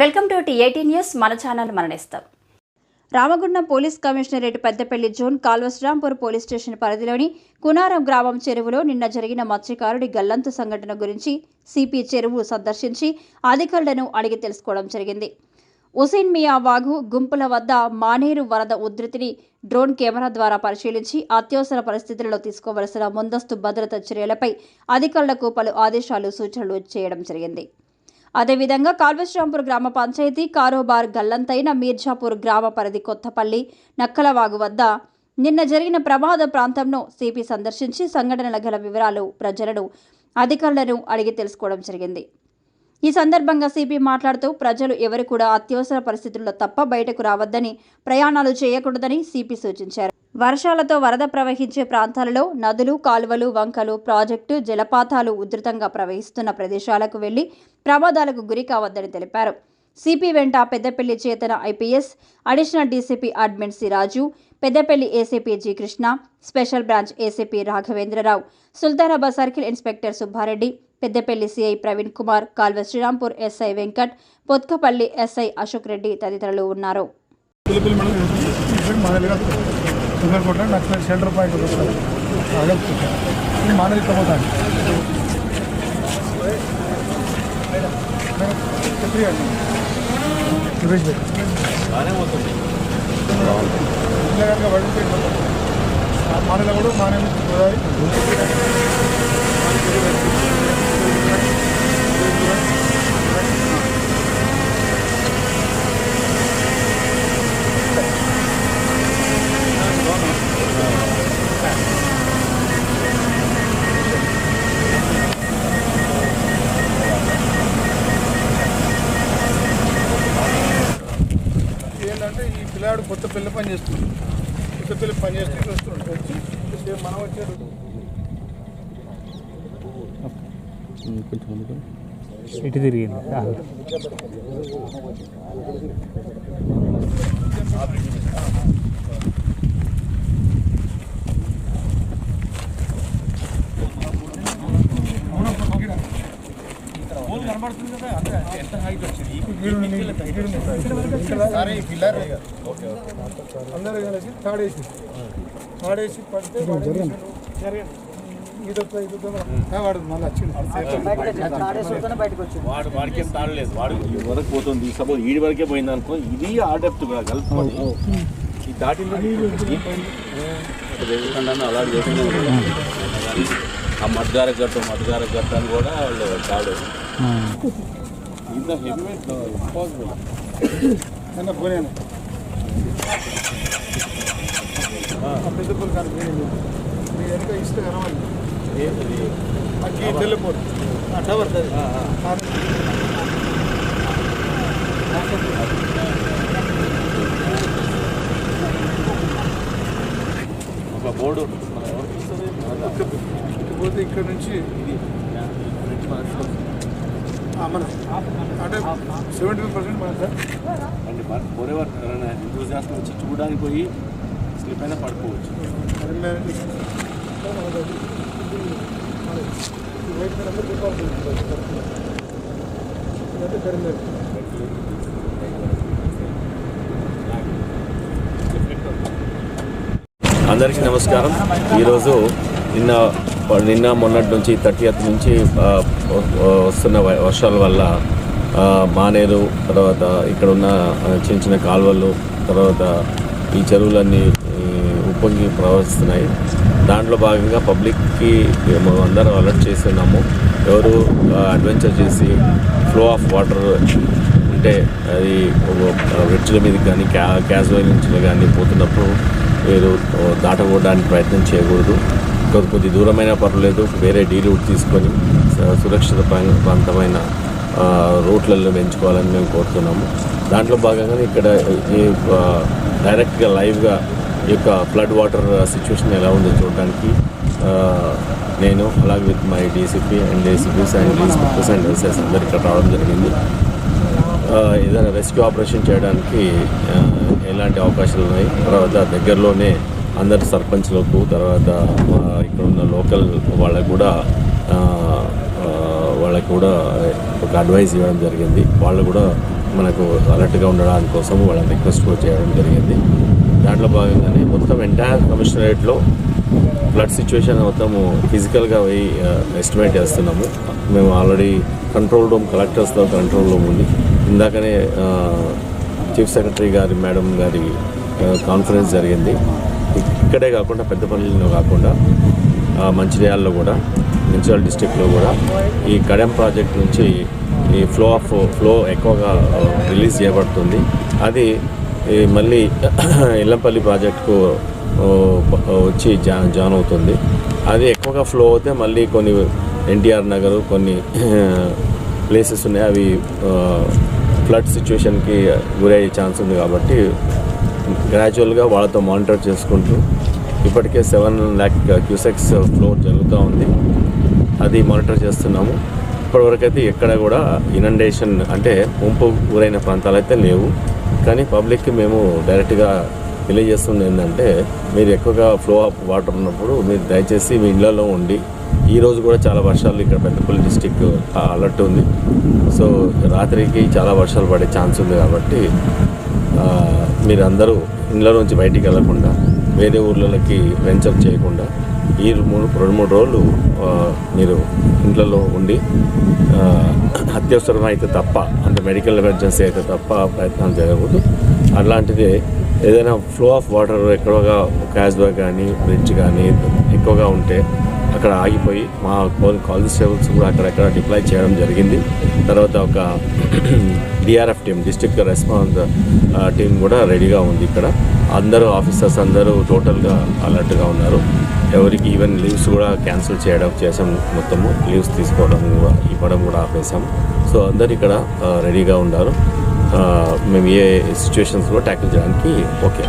Welcome to T news. మన channel మరణిస్తాం. Ramagundam police commissionerate Peddapalli zone Kalvasrirampur police station పరిధిలోని కునారం గ్రామం చెరువులో నిన్న జరిగిన మత్స్యకారుడి గల్లంతు సంఘటన గురించి సిపి చెరువు సందర్శించి అధికారులను అడిగి తెలుసుకోవడం జరిగింది. హుసేన్ మియా వాగు గుంపుల వద్ద మానేరు వరద ఉధృతిని డ్రోన్ కెమెరా ద్వారా పరిశీలించి అత్యవసర పరిస్థితులలో తీసుకోవలసిన ముందస్తు భద్రతా చర్యలపై అధికారులకు పలు ఆదేశాలు సూచనలు చేయడం జరిగింది. అదేవిధంగా కాల్వశ్రాంపూర్ గ్రామ పంచాయతీ కారోబార్ గల్లంతైన మీర్జాపూర్ గ్రామ పరిధి కొత్తపల్లి నక్కలవాగు వద్ద నిన్న జరిగిన ప్రమాద ప్రాంతంను సిపి సందర్శించి సంఘటనల గల వివరాలు ప్రజలను అధికారులను అడిగి తెలుసుకోవడం జరిగింది. ఈ సందర్భంగా సిపి మాట్లాడుతూ ప్రజలు ఎవరు కూడా అత్యవసర పరిస్థితుల్లో తప్ప బయటకు రావద్దని ప్రయాణాలు చేయకూడదని సిపి సూచించారు. వర్షాలతో వరద ప్రవహించే ప్రాంతాలలో నదులు కాలువలు వంకలు ప్రాజెక్టు జలపాతాలు ఉధృతంగా ప్రవహిస్తున్న ప్రదేశాలకు వెళ్ళి ప్రమాదాలకు గురి కావద్దని తెలిపారు. సిపి వెంట Peddapalli Chetana IPS additional DCP admin C Raju Peddapalli ACP G Krishna special branch ACP Raghavendra Rao Sultanabad circle inspector Subba Reddy Peddapalli CI Praveen Kumar Kalva Srirampur SI Venkat Pothkapalli SI Ashok Reddy తదితరులు ఉన్నారు. మానవిక మండలం ఇప్పుడు మానేలుగా Sundarakota naxal centre point ఉంది sir అదే ఇది మానేలు ఇట్లా పోతాను చెప్పండి సురేష్ భాయ్ ఇట్లా కనుక పడితే మానేలో కూడా మానే గోదావరి పని కొత్త పిల్ల పని చేస్తే వచ్చి మనం వచ్చాడు ఇటు తిరిగింది. సరే ఈ పిల్లర్ అందరూ కలిసి తాడేసి తాడేసి పడితే వాడు మళ్ళీ వచ్చింది వాడు వాడికి ఏం తాడలేదు. వాడు ఈ వరకు పోతుంది. సపోజ్ ఈడి వరకే పోయింది అనుకో ఇది ఆ డెప్త్ కూడా కలుపుకొని ఈ దాటింది అలాగే చేసింది ఆ మడ్గార గట్టు మడ్గార గట్టు అని కూడా వాళ్ళు తాడు ఇంత హెవీ ఇంపాసిబుల్ పోయాను పెద్ద పూలు కాదు మీ వెనక ఇస్తే కనవాలి అగ్గి ఆ టవర్ ఒక బోర్డు. ఎవరికి ఇక్కడ నుంచి ఇది మన అంటే సెవెంటీ పర్సెంట్ మన సార్ అంటే ఫోరెవర్ ఎవరైనా ఎంతూజియాస్ట్ వచ్చి చూడడానికి పోయి స్లిప్ అయినా పడుకోవచ్చు అందరికీ నమస్కారం. ఈరోజు నిన్న నిన్న మొన్నటి నుంచి థర్టీయత్ నుంచి వస్తున్న వ- వర్షాల వల్ల మానేరు తర్వాత ఇక్కడ ఉన్న చిన్న చిన్న కాలువలు తర్వాత ఈ చెరువులన్నీ ఉప్పొంగి ప్రవహిస్తున్నాయి. దాంట్లో భాగంగా పబ్లిక్కి మేము అందరం అలర్ట్ చేస్తున్నాము. ఎవరు అడ్వెంచర్ చేసి ఫ్లో ఆఫ్ వాటర్ అంటే అది బ్రిడ్జ్ల మీద కానీ క్యా క్యాజువల్ నుంచి కానీ పోతున్నప్పుడు మీరు దాటకూడడానికి ప్రయత్నం చేయకూడదు. కొద్ది కొద్ది దూరమైన పర్వాలేదు. వేరే డీ రూట్ తీసుకొని సురక్షిత ప్రాంతమైన రూట్లలో పెంచుకోవాలని మేము కోరుతున్నాము. దాంట్లో భాగంగానే ఇక్కడ ఈ డైరెక్ట్గా లైవ్గా ఈ యొక్క ఫ్లడ్ వాటర్ సిచ్యువేషన్ ఎలా ఉందో చూడడానికి నేను అలాగే with my DCP and DCPs and inspectors and SS అందరు ఇక్కడ రావడం జరిగింది. ఏదైనా రెస్క్యూ ఆపరేషన్ చేయడానికి ఎలాంటి అవకాశాలు ఉన్నాయి? తర్వాత దగ్గరలోనే అందరి సర్పంచ్లకు తర్వాత ఇక్కడ ఉన్న లోకల్ వాళ్ళకు కూడా వాళ్ళకు వాళ్ళకి కూడా ఒక అడ్వైస్ ఇవ్వడం జరిగింది. వాళ్ళు కూడా మనకు అలర్ట్గా ఉండడానికి కోసం వాళ్ళని రిక్వెస్ట్ కూడా చేయడం జరిగింది. దాంట్లో భాగంగానే మొత్తం ఎంటైర్ కమిషనరేట్లో ఫ్లడ్ సిచ్యువేషన్ మొత్తము ఫిజికల్గా పోయి ఎస్టిమేట్ చేస్తున్నాము. మేము ఆల్రెడీ కంట్రోల్ రూమ్ కలెక్టర్స్తో కంట్రోల్ రూమ్ ఉంది. ఇందాకనే చీఫ్ సెక్రటరీ గారి మేడం గారి కాన్ఫరెన్స్ జరిగింది. ఇక్కడే కాకుండా పెద్దపల్లిలో కాకుండా మంచిర్యాలలో కూడా మున్సిపల్ డిస్టిక్లో కూడా ఈ కడెం ప్రాజెక్ట్ నుంచి ఈ ఫ్లో ఆఫ్ ఫ్లో ఎక్కువగా రిలీజ్ చేయబడుతుంది. అది మళ్ళీ ఇల్లంపల్లి ప్రాజెక్టుకు వచ్చి జా జాన్ అవుతుంది. అది ఎక్కువగా ఫ్లో అవుతే మళ్ళీ కొన్ని ఎన్టీఆర్ నగర్ కొన్ని ప్లేసెస్ ఉన్నాయి. అవి ఫ్లడ్ సిచ్యువేషన్కి గురయ్యే ఛాన్స్ ఉంది కాబట్టి గ్రాడ్యువల్గా వాళ్ళతో మానిటర్ చేసుకుంటూ ఇప్పటికే సెవెన్ ల్యాక్ క్యూసెక్స్ ఫ్లో జరుగుతూ ఉంది. అది మానిటర్ చేస్తున్నాము. ఇప్పటివరకు అయితే ఎక్కడ కూడా ఇనండేషన్ అంటే ముంపు గురైన ప్రాంతాలు అయితే లేవు. కానీ పబ్లిక్కి మేము డైరెక్ట్గా తెలియజేస్తుంది ఏంటంటే మీరు ఎక్కువగా ఫ్లో ఆఫ్ వాటర్ ఉన్నప్పుడు మీరు దయచేసి మీ ఇళ్ళలో ఉండి ఈ రోజు కూడా చాలా వర్షాలు ఇక్కడ పెద్దపల్లి డిస్టిక్ అలర్ట్ ఉంది. సో రాత్రికి చాలా వర్షాలు పడే ఛాన్స్ ఉంది కాబట్టి మీరందరూ ఇంట్లో నుంచి బయటికి వెళ్ళకుండా వేరే ఊర్లకి వెంచర్ చేయకుండా ఈ మూడు రెండు మూడు రోజులు మీరు ఇంట్లో ఉండి అత్యవసరం అయితే తప్ప అంటే మెడికల్ ఎమర్జెన్సీ అయితే తప్ప ప్రయత్నం చేయకూడదు అలాంటిది ఏదైనా ఫ్లో ఆఫ్ వాటర్ ఎక్కువగా క్యాజ్వా కానీ బ్రిడ్జ్ కానీ ఎక్కువగా ఉంటే అక్కడ ఆగిపోయి మా కానిస్టేబుల్స్ కూడా అక్కడక్కడ డిప్లాయ్ చేయడం జరిగింది. తర్వాత ఒక DRF team district response team కూడా రెడీగా ఉంది ఇక్కడ. అందరూ ఆఫీసర్స్ అందరూ టోటల్గా అలర్ట్గా ఉన్నారు. ఎవరికి ఈవెన్ లీవ్స్ కూడా క్యాన్సిల్ చేయడం చేసాం మొత్తము. లీవ్స్ తీసుకోవడం కూడా ఇవ్వడం కూడా ఆపేసాం. సో అందరు ఇక్కడ రెడీగా ఉన్నారు. మేము ఏ సిచ్యువేషన్స్లో కూడా ట్యాకిల్ చేయడానికి ఓకే.